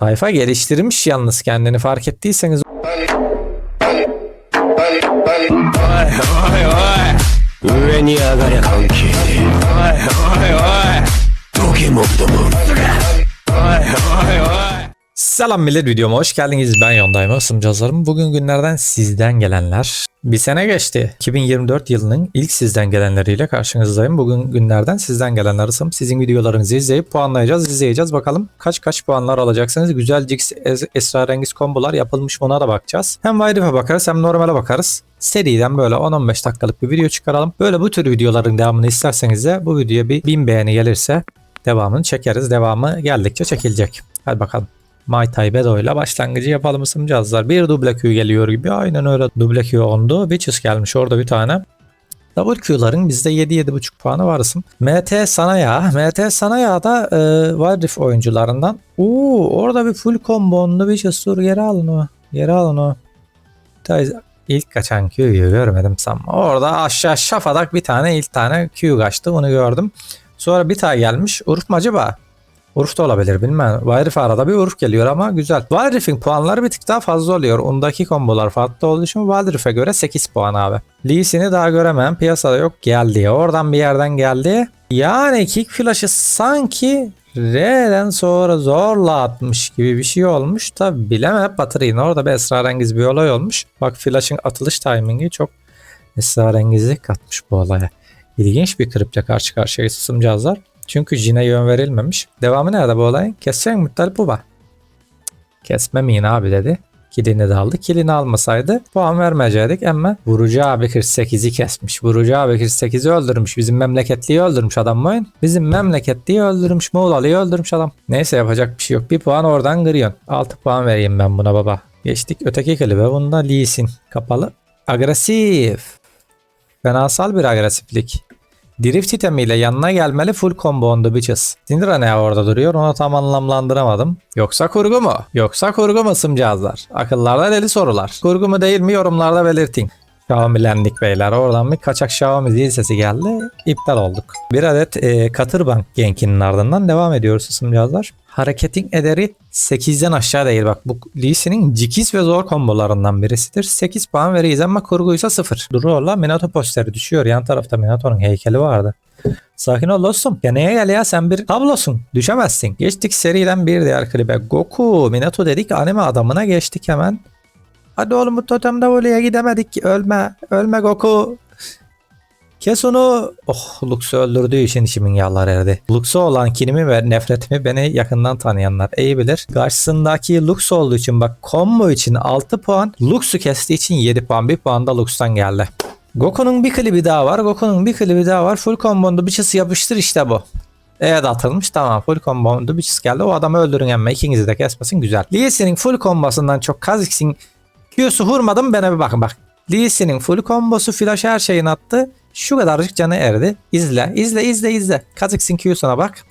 Tayfa geliştirmiş yalnız kendini fark ettiyseniz. Vay vay vay. Ue ni agaya Selam millet videoma hoş geldiniz. Ben Yondayma ısımcazlarım. Bugün günlerden sizden gelenler. Bir sene geçti. 2024 yılının ilk sizden gelenleriyle karşınızdayım. Bugün günlerden sizden gelenler ısım. Sizin videolarınızı izleyip puanlayacağız, izleyeceğiz. Bakalım kaç kaç puanlar alacaksınız. Güzel Jix es- esrarengiz kombolar yapılmış buna da bakacağız. Hem Wildrift'e bakarız hem normale bakarız. Seriden böyle 10-15 dakikalık bir video çıkaralım. Böyle bu tür videoların devamını isterseniz de bu videoya bir 1000 beğeni gelirse devamını çekeriz. Devamı geldikçe çekilecek. Hadi bakalım. Mai Tai Bedo ile başlangıcı yapalım ısımcağızlar. Bir duble Q geliyor gibi. Aynen öyle duble Q ondu. Witches gelmiş orada bir tane. Double Q'ların bizde 7-7.5 puanı var ısım. MT Sanaya. MT Sanaya da e, Wild Rift oyuncularından. Oo, orada bir full combo ondu. Witches dur geri alın o. Geri alın o. İlk kaçan Q'yu görmedim sanma. Orada aşağı şafadak bir tane ilk tane Q kaçtı. Onu gördüm. Sonra bir tane gelmiş. Urf mu acaba? Urf da olabilir bilmem. Wild arada bir Urf geliyor ama güzel. Wild Rift'in puanları bir tık daha fazla oluyor. Ondaki kombolar farklı olduğu için Rift'e göre 8 puan abi. Lee Sin'i daha göremem. Piyasada yok geldi. Oradan bir yerden geldi. Yani kick flash'ı sanki R'den sonra zorla atmış gibi bir şey olmuş. Tabi bilemem. Batırayın orada bir esrarengiz bir olay olmuş. Bak flash'ın atılış timingi çok esrarengizlik katmış bu olaya. İlginç bir kriple karşı karşıyayız ısımcağızlar. Çünkü Jin'e yön verilmemiş. Devamı nerede bu olayın? Kesecek mi Muttalip Baba? Kesmemeyin abi dedi. Kilini de aldı. Kilini almasaydı puan vermeyecektik ama Vurucu abi 48'i kesmiş. Vurucu abi 48'i öldürmüş. Bizim memleketliyi öldürmüş adam oyun? Bizim memleketliyi öldürmüş. Muğla'lıyı öldürmüş adam. Neyse yapacak bir şey yok. Bir puan oradan kırıyorsun. 6 puan vereyim ben buna baba. Geçtik öteki klibe. Bunda Lee Sin. Kapalı. Agresif. Fenasal bir agresiflik. Drift itemiyle yanına gelmeli full combo on the bitches. Syndra ne orada duruyor onu tam anlamlandıramadım. Yoksa kurgu mu? Yoksa kurgu mu sımcağızlar? Akıllarda deli sorular. Kurgu mu değil mi yorumlarda belirtin. Xiaomi'lendik beyler. Oradan bir kaçak Xiaomi zil sesi geldi. İptal olduk. Bir adet e, Katırbank genkinin ardından devam ediyoruz ısımcağızlar. Hareketin ederi 8'den aşağı değil. Bak bu Lee Sin'in cikiz ve zor kombolarından birisidir. 8 puan veririz ama kurguysa 0. Duruyorlar Minato posteri düşüyor. Yan tarafta Minato'nun heykeli vardı. Sakin ol dostum. Geneye gel ya sen bir tablosun. Düşemezsin. Geçtik seriden bir diğer klibe. Goku, Minato dedik anime adamına geçtik hemen. Hadi oğlum bu totem W'ye gidemedik. Ölme. Ölme Goku. Kes onu. Oh Lux'u öldürdüğü için içimin yağları erdi. Lux'u olan kinimi ve nefretimi beni yakından tanıyanlar iyi bilir. Karşısındaki Lux olduğu için bak combo için 6 puan. Lux'u kestiği için 7 puan. 1 puan da Lux'tan geldi. Goku'nun bir klibi daha var. Goku'nun bir klibi daha var. Full combo'nda bir çası yapıştır işte bu. Evet atılmış tamam full combo'nda bir çası geldi. O adamı öldürün emme ikinizi de kesmesin güzel. Lee Sin'in full kombosundan çok Kha'Zix'in Q'su vurmadım bana bir bakın bak. Lee Sin'in full kombosu flash her şeyini attı. Şu kadarcık canı erdi. İzle, izle, izle, izle. Kha'Zix'in Q'suna bak.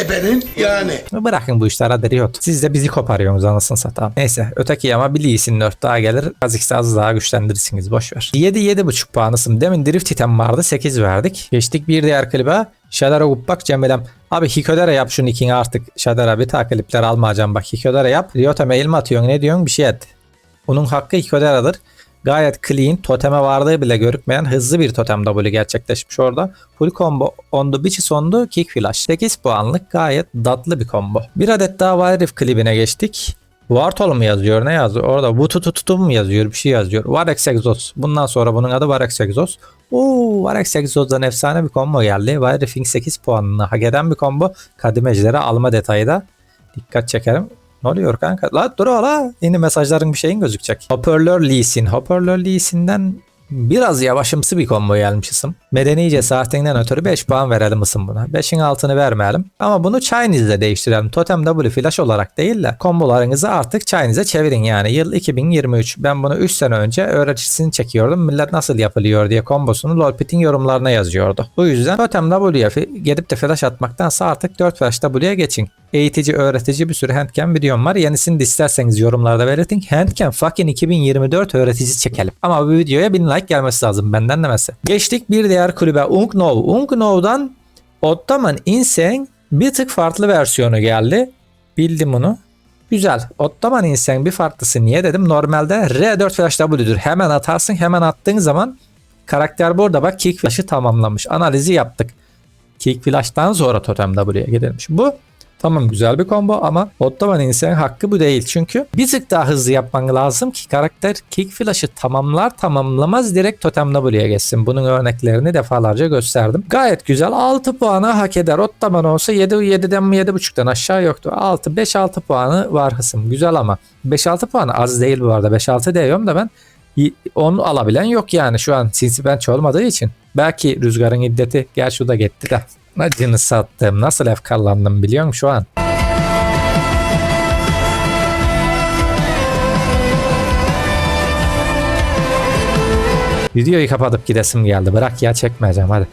Ebenin yani. Bırakın bu işler hadi Riot. Siz de bizi koparıyorsunuz anasını satayım. Neyse öteki ama bir Lee Sin 4 daha gelir. Kha'Zix'i az daha güçlendirirsiniz boşver. 7 7.5 puanısın. Demin Drift item vardı 8 verdik. Geçtik bir diğer klibe. Shadara bak Cemilem. Abi Hikodere yap şu nickini artık. Shadara bir tane klipler almayacağım bak. Hikodere yap. Riot'a mail mi atıyorsun ne diyorsun bir şey et. Onun hakkı Hikodera'dır. Gayet clean, toteme varlığı bile görükmeyen hızlı bir totem W gerçekleşmiş orada. Full combo on the the kick flash. 8 puanlık gayet tatlı bir combo. Bir adet daha Wild Rift klibine geçtik. Wartol mu yazıyor ne yazıyor? Orada Vututututum mu yazıyor bir şey yazıyor. Varex Exos. Bundan sonra bunun adı Varex Exos. Oo, Varex Exos'dan efsane bir combo geldi. Wild Rift'in 8 puanını hak eden bir combo. Kadimecileri alma detayı da dikkat çekerim. Ne oluyor kanka? La dur la. Yeni mesajların bir şeyin gözükecek. Hoparlör Lee Sin. Hoparlör Lee Sin'den biraz yavaşımsı bir combo gelmiş isim. Medeni cesaretinden ötürü 5 puan verelim isim buna. 5'in altını vermeyelim. Ama bunu Chinese'de değiştirelim. Totem W Flash olarak değil de kombolarınızı artık Chinese'e çevirin yani. Yıl 2023. Ben bunu 3 sene önce öğreticisini çekiyordum. Millet nasıl yapılıyor diye kombosunu Lolpit'in yorumlarına yazıyordu. Bu yüzden Totem W'ye gelip de flash atmaktansa artık 4 flash W'ye geçin eğitici, öğretici bir sürü handcam videom var. Yenisini de isterseniz yorumlarda belirtin. Handcam fucking 2024 öğretici çekelim. Ama bu videoya 1000 like gelmesi lazım benden demesi. Geçtik bir diğer kulübe Unknow. Unknow'dan Ottoman Insane bir tık farklı versiyonu geldi. Bildim bunu. Güzel. Ottoman insan bir farklısı niye dedim. Normalde R4 flash W'dür. Hemen atarsın. Hemen attığın zaman karakter burada bak kick flash'ı tamamlamış. Analizi yaptık. Kick flash'tan sonra totem W'ye gidilmiş. Bu Tamam güzel bir combo ama Ottoman insan hakkı bu değil. Çünkü bir tık daha hızlı yapman lazım ki karakter kick flash'ı tamamlar tamamlamaz direkt totem W'ye geçsin. Bunun örneklerini defalarca gösterdim. Gayet güzel. 6 puanı hak eder. Ottoman olsa 7 7'den mi 7.5'tan aşağı yoktu. 6 5 6 puanı var hısım. Güzel ama 5 6 puanı az değil bu arada. 5 6 diyorum da ben onu alabilen yok yani şu an sinsi bench olmadığı için. Belki rüzgarın iddeti gel şu da gitti de. Acını sattım. Nasıl efkarlandım biliyor musun şu an? Videoyu kapatıp gidesim geldi. Bırak ya çekmeyeceğim hadi.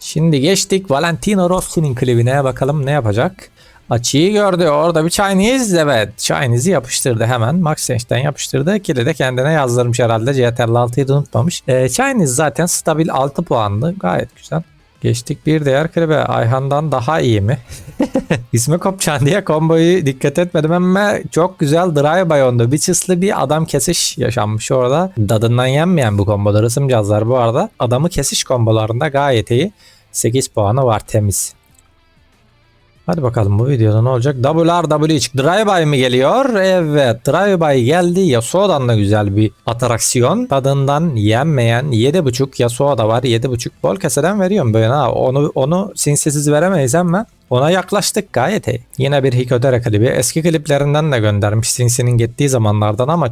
Şimdi geçtik Valentino Rossi'nin klibine bakalım ne yapacak. Açıyı gördü. Orada bir Chinese evet. Chinese'i yapıştırdı hemen. Max Range'den yapıştırdı. Kili de kendine yazdırmış herhalde. CTRL 6'yı da unutmamış. Ee, Chinese zaten stabil 6 puanlı. Gayet güzel. Geçtik bir diğer klibe. Ayhan'dan daha iyi mi? İsmi Kopçan diye komboyu dikkat etmedim ama çok güzel drive-by ondu. Bir çıslı bir adam kesiş yaşanmış orada. Dadından yenmeyen bu komboda ısımcazlar bu arada. Adamı kesiş kombolarında gayet iyi. 8 puanı var temiz. Hadi bakalım bu videoda ne olacak? WRWH Drive-By mi geliyor? Evet Drive-By geldi. Yasuo'dan da güzel bir atraksiyon. Tadından yenmeyen 7.5 Yasuo da var. 7.5 bol keseden veriyorum böyle ha. Onu, onu sinsisiz veremeyiz ama ona yaklaştık gayet iyi. Yine bir Hikodera klibi. Eski kliplerinden de göndermiş Sinsi'nin gittiği zamanlardan ama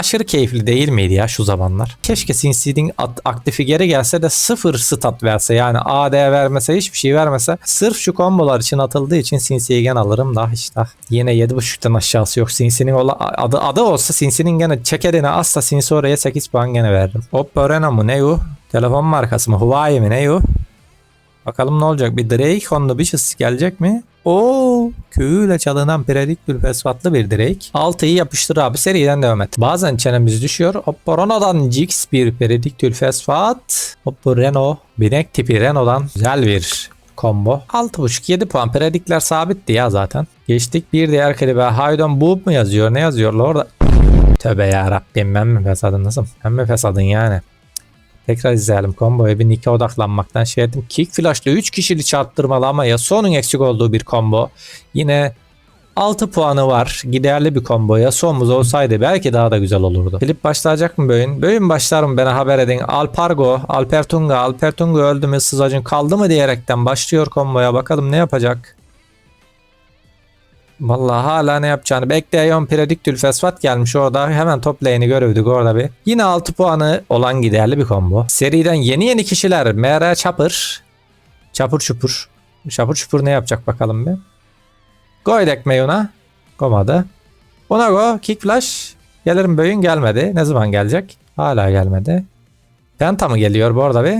aşırı keyifli değil miydi ya şu zamanlar? Keşke Sinsi'nin aktifi geri gelse de sıfır stat verse yani AD vermese hiçbir şey vermese sırf şu kombolar için atıldığı için Sinsi'yi gen alırım da işte. Yine 7.5'tan aşağısı yok. Sinsi'nin ola, adı, adı olsa Sinsi'nin gene çekerine asla Sinsi oraya 8 puan gene veririm. Oppo Reno mu ne bu? Telefon markası mı? Huawei mi ne bu? Bakalım ne olacak? Bir Drake Honda Vicious gelecek mi? Oo, köyüyle çalınan prediktür fesfatlı bir Drake. 6'yı yapıştır abi seriden devam et. Bazen çenemiz düşüyor. Oppo Reno'dan Jix bir prediktür fesfat. Oppo Reno binek tipi Renault'dan güzel bir combo. 6.5-7 puan predikler sabitti ya zaten. Geçtik bir diğer klibe. Haydon Boob mu yazıyor? Ne yazıyorlar orada? Tövbe ya Rabbim ben mi fesadın nasıl? Ben mi fesadın yani? Tekrar izleyelim. Combo'ya bir Nick'e odaklanmaktan şey ettim. Kick Flash'la 3 kişili çarptırmalı ama Yasuo'nun eksik olduğu bir combo. Yine 6 puanı var. Giderli bir combo. Yasuo'muz olsaydı belki daha da güzel olurdu. Klip başlayacak mı bölüm? Bölüm başlar mı bana haber edin. Alpargo, Alpertunga, Alpertunga öldü mü Sızacın kaldı mı diyerekten başlıyor combo'ya. Bakalım ne yapacak. Vallahi hala ne yapacağını bekleyen Prediktül Fesfat gelmiş orada. Hemen top lane'i görürdük orada bir. Yine 6 puanı olan giderli bir combo. Seriden yeni yeni kişiler. MR Chopper. Chopper Çupur. Chopper Çupur ne yapacak bakalım bir. Goydek Meyuna. Gomadı. Ona go. Kick Flash. Gelirim böğün gelmedi. Ne zaman gelecek? Hala gelmedi. Penta mı geliyor bu arada bir?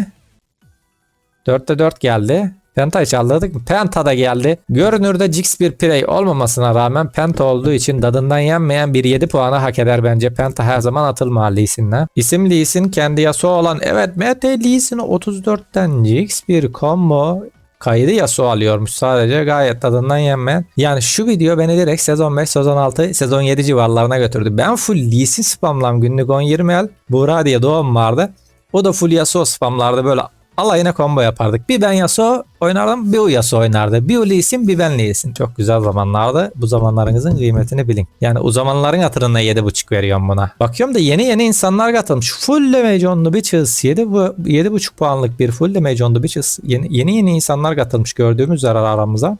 4'te 4 geldi. Penta'yı çaldırdık mı? Penta da geldi. Görünürde Jix bir prey olmamasına rağmen Penta olduğu için dadından yenmeyen bir 7 puanı hak eder bence. Penta her zaman atılma Lee Sin'le. İsim Lee Sin kendi Yasuo olan evet MT Lee Sin 34'ten Jix bir combo kaydı Yasuo alıyormuş sadece gayet tadından yenmeyen. Yani şu video beni direkt sezon 5, sezon 6, sezon 7 civarlarına götürdü. Ben full Lee Sin spamlam günlük 10-20 el. Buğra diye doğum vardı. O da full Yasuo spamlardı böyle alayına combo yapardık. Bir ben Yasuo oynardım, bir o Yasuo oynardı. Bir o Lee Sin, bir ben Lee Sin. Çok güzel zamanlardı. Bu zamanlarınızın kıymetini bilin. Yani o zamanların hatırına 7.5 veriyorum buna. Bakıyorum da yeni yeni insanlar katılmış. Full damage on the bitches. 7, bu, 7.5 puanlık bir full damage on the bitches. Yeni, yeni yeni insanlar katılmış gördüğümüz üzere aramıza.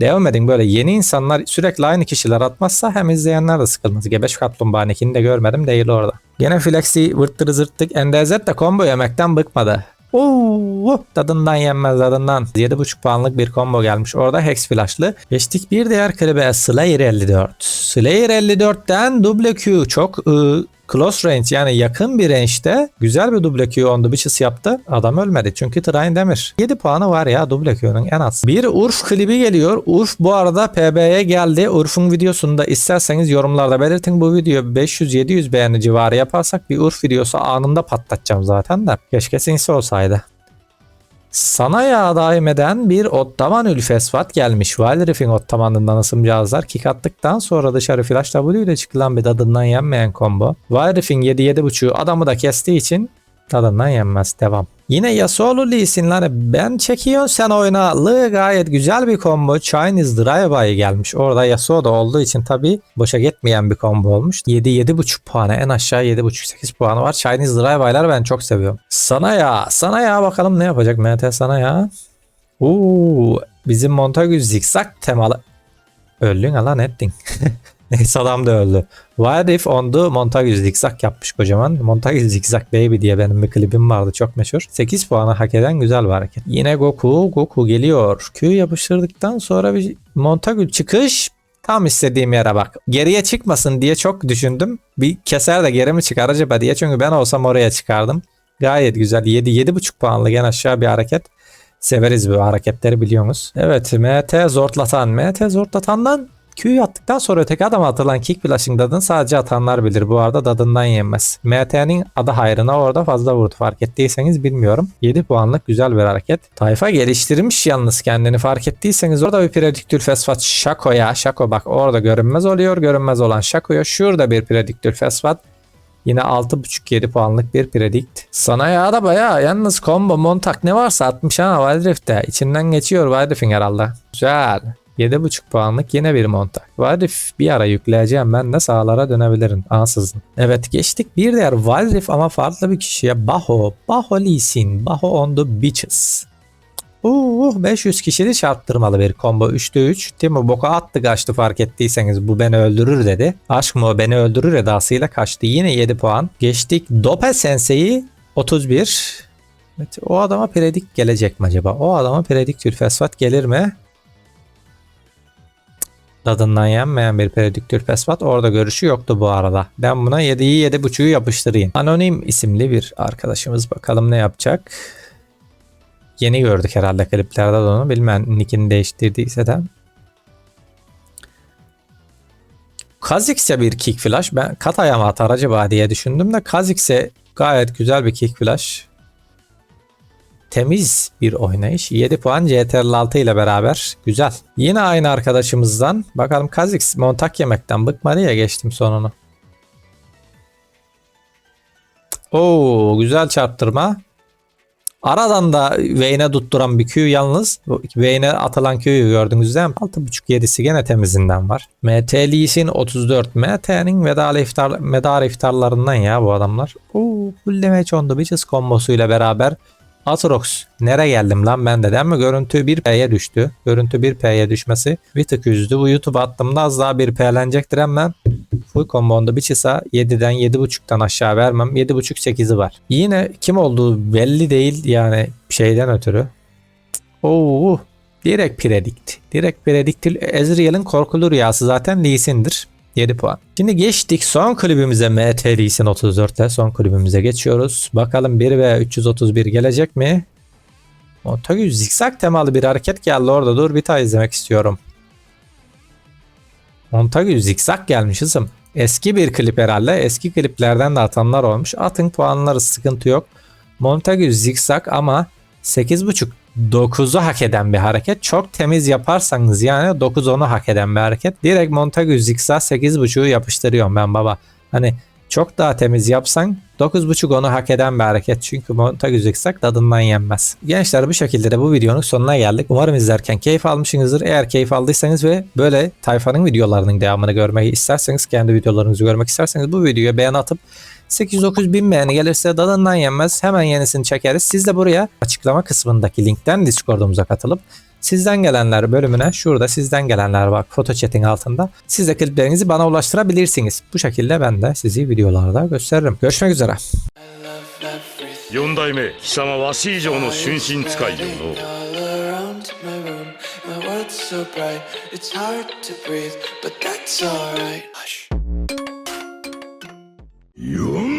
Devam edin böyle yeni insanlar sürekli aynı kişiler atmazsa hem izleyenler de sıkılmaz. Gebeş kaplumbağanekini de görmedim değil orada. Gene Flexi vırttırı zırttık. Endezet de combo yemekten bıkmadı. Oo, tadından yenmez tadından. 7.5 puanlık bir combo gelmiş. Orada Hex Flash'lı. Geçtik bir diğer klibe Slayer 54. Slayer 54'ten double Q çok ıı, close range yani yakın bir range'de güzel bir double Q on the bitches yaptı. Adam ölmedi çünkü Train Demir. 7 puanı var ya double Q'nun en az. Bir Urf klibi geliyor. Urf bu arada PB'ye geldi. Urf'un videosunu da isterseniz yorumlarda belirtin. Bu video 500-700 beğeni civarı yaparsak bir Urf videosu anında patlatacağım zaten de. Keşke sinsi olsaydı. Sana yağ daim eden bir Ottaman ülfesfat gelmiş. Ottaman'ından ısım cihazlar kick attıktan sonra dışarı Flash W ile çıkılan bir tadından yenmeyen combo. Wild Riff'in 7-7.5'u adamı da kestiği için tadından yenmez. Devam. Yine Yasuo'lu Lee Sin'ler ben çekiyorsun sen oyna. Lı gayet güzel bir combo. Chinese Drive-By gelmiş. Orada Yasuo da olduğu için tabii boşa gitmeyen bir combo olmuş. 7-7.5 puanı en aşağı 7.5-8 puanı var. Chinese Drive-By'lar ben çok seviyorum. Sana ya. Sana ya bakalım ne yapacak MT sana ya. Uuu bizim Montague zikzak temalı. Öldün alan ettin. Neyse adam da öldü. Wild If on the Montague zikzak yapmış kocaman. Montague zikzak baby diye benim bir klibim vardı çok meşhur. 8 puanı hak eden güzel bir hareket. Yine Goku. Goku geliyor. Q yapıştırdıktan sonra bir Montague çıkış. Tam istediğim yere bak. Geriye çıkmasın diye çok düşündüm. Bir keser de geri mi çıkar acaba diye. Çünkü ben olsam oraya çıkardım. Gayet güzel. 7 7.5 puanlı en aşağı bir hareket. Severiz bu hareketleri biliyorsunuz. Evet MT zortlatan. MT zortlatandan Q'yu attıktan sonra öteki adama atılan kick flash'ın dadını sadece atanlar bilir. Bu arada dadından yenmez. MT'nin adı hayrına orada fazla vurdu. Fark ettiyseniz bilmiyorum. 7 puanlık güzel bir hareket. Tayfa geliştirmiş yalnız kendini fark ettiyseniz orada bir prediktür fesfat Shaco'ya. Shaco bak orada görünmez oluyor. Görünmez olan Shaco'ya. Şurada bir prediktür fesfat. Yine 6.5-7 puanlık bir predict. Sana ya da baya yalnız combo montak ne varsa atmış ha Wild Rift'te. İçinden geçiyor Wild Rift'in herhalde. Güzel. 7.5 puanlık yine bir montak. Wild Rift bir ara yükleyeceğim ben de sağlara dönebilirim ansızın. Evet geçtik bir diğer Wild Rift ama farklı bir kişiye Baho. Baho Lee Sin. Baho on the Beaches. Uh, 500 kişili çarptırmalı bir combo 3'te 3. Timo boka attı kaçtı fark ettiyseniz bu beni öldürür dedi. Aşk mı beni öldürür edasıyla kaçtı. Yine 7 puan. Geçtik Dope Sensei'yi 31. Evet, o adama predik gelecek mi acaba? O adama predik Türfesvat gelir mi? Tadından yenmeyen bir prediktör pesvat orada görüşü yoktu bu arada. Ben buna 7'yi 7.5'u yapıştırayım. Anonim isimli bir arkadaşımız bakalım ne yapacak. Yeni gördük herhalde kliplerde de onu. Bilmem nickini değiştirdiyse de. Kha'Zix'e bir kick flash. Ben Kata'ya mı atar acaba diye düşündüm de Kha'Zix'e gayet güzel bir kick flash. Temiz bir oynayış. 7 puan CTRL 6 ile beraber. Güzel. Yine aynı arkadaşımızdan. Bakalım Kha'Zix montak yemekten bıkmadı ya geçtim sonunu. Oo güzel çarptırma. Aradan da Vayne'e tutturan bir Q yalnız. Vayne'e atılan Q'yu gördünüz değil mi? 6.5-7'si gene temizinden var. MT Lee'sin 34. MT'nin medar, iftar, medar iftarlarından ya bu adamlar. Oo, full damage on the bitches kombosuyla beraber Atrox nere geldim lan ben de mi? Görüntü 1P'ye düştü. Görüntü 1P'ye düşmesi bir tık üzdü. Bu YouTube attığımda az daha 1P'lenecektir ama full combo'nda bir çisa 7'den 7.5'tan aşağı vermem. 7.5-8'i var. Yine kim olduğu belli değil yani şeyden ötürü. Oo, direkt predict. Direkt predictil Ezreal'in korkulu rüyası zaten Lee Sin'dir. 7 puan. Şimdi geçtik son kulübümüze MT Lee'sin 34'te son kulübümüze geçiyoruz. Bakalım 1 ve 331 gelecek mi? Montague zikzak temalı bir hareket geldi orada. Dur bir daha izlemek istiyorum. Montague zikzak gelmiş hızım. Eski bir klip herhalde. Eski kliplerden de atanlar olmuş. Atın puanları sıkıntı yok. Montague zikzak ama 8.5 9'u hak eden bir hareket. Çok temiz yaparsanız yani 9-10'u hak eden bir hareket. Direkt Montague zikzak 8.5'u yapıştırıyorum ben baba. Hani çok daha temiz yapsan 9.5 onu hak eden bir hareket. Çünkü Montague zikzak tadından yenmez. Gençler bu şekilde de bu videonun sonuna geldik. Umarım izlerken keyif almışsınızdır. Eğer keyif aldıysanız ve böyle tayfanın videolarının devamını görmeyi isterseniz, kendi videolarınızı görmek isterseniz bu videoya beğen atıp 8-9 bin beğeni gelirse dalından yenmez. Hemen yenisini çekeriz. Siz de buraya açıklama kısmındaki linkten Discord'umuza katılıp sizden gelenler bölümüne şurada sizden gelenler var foto chat'in altında. Siz de kliplerinizi bana ulaştırabilirsiniz. Bu şekilde ben de sizi videolarda gösteririm. Görüşmek üzere. 四代目貴様わし以上の春心使いよの all around my room. My world's so bright, it's hard to breathe, but that's alright. 4